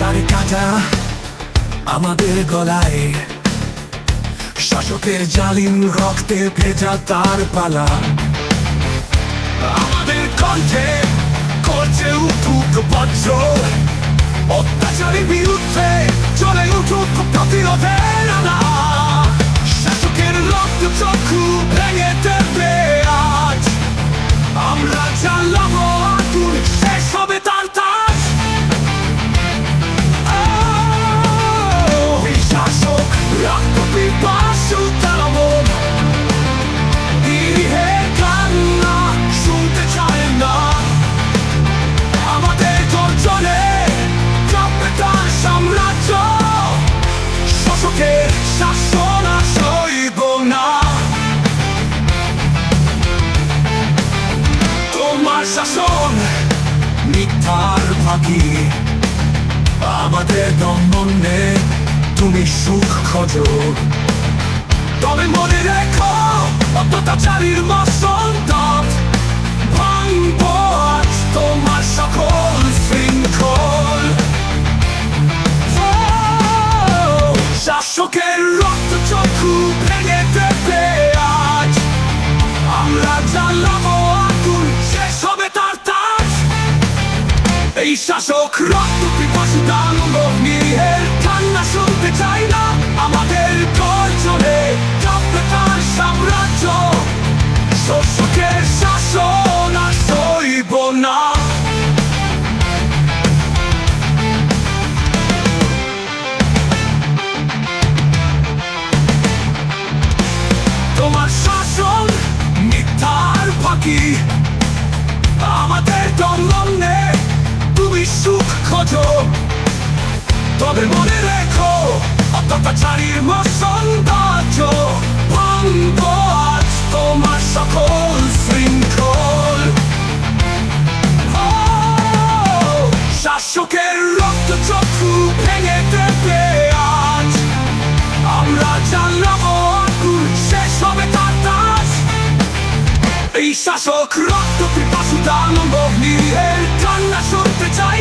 রাজা আমাদের গলায়। শাসকের জালিম রক্তে ভেজা তার পালা। আমাদের কণ্ঠে করছে উঠুক বজ্র। অত্যাচারী বিরুদ্ধে চলে উঠুক প্রতিরোধের আনা। শাসন, মিথ্যার ফাঁকি। আমাদের দমনে তুমি সুখ খোঁজো। তবে মনে রেখো, অত্যাচারীর মসন্দত ভাঙব আজ তোমার সকল শৃঙ্খল। শাসকের রক্ত চক্ষু ভেঙে দেবে আজ। আমরা জানলাম শাসক রক্ত পিপাসু দানব নিয়ের কান্না শুনতে চাই না আমাদের গর্জনে। কাঁপবে তার সাম্রাজ্য, শোষকের শাসন আর সইব না। তোমার শাসন মিথ্যার ফাঁকি। তবে মনে রেখো অত্যাচারীর মসন্দাজ ভাঙব আজ তোমার সকল শৃঙ্খল। শাসকের রক্ত চক্ষু ভেঙে দেবে আজ। আমরা জানলাম শেষ হবে তার তাজ এই শাসক রক্ত পিপাসু দানব নিয়ের কান্না শুনতে চাই।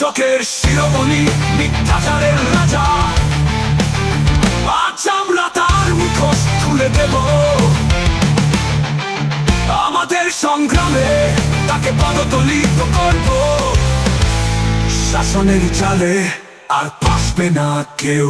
শাসকের শিরোমণি মিথ্যাচারের রাজা। আজ আমরা তার মুখোশ খুলে দেব। আমাদের সংগ্রামে তাকে পদদলিত করব। শাসনের চালে আর পাসবে না কেউ।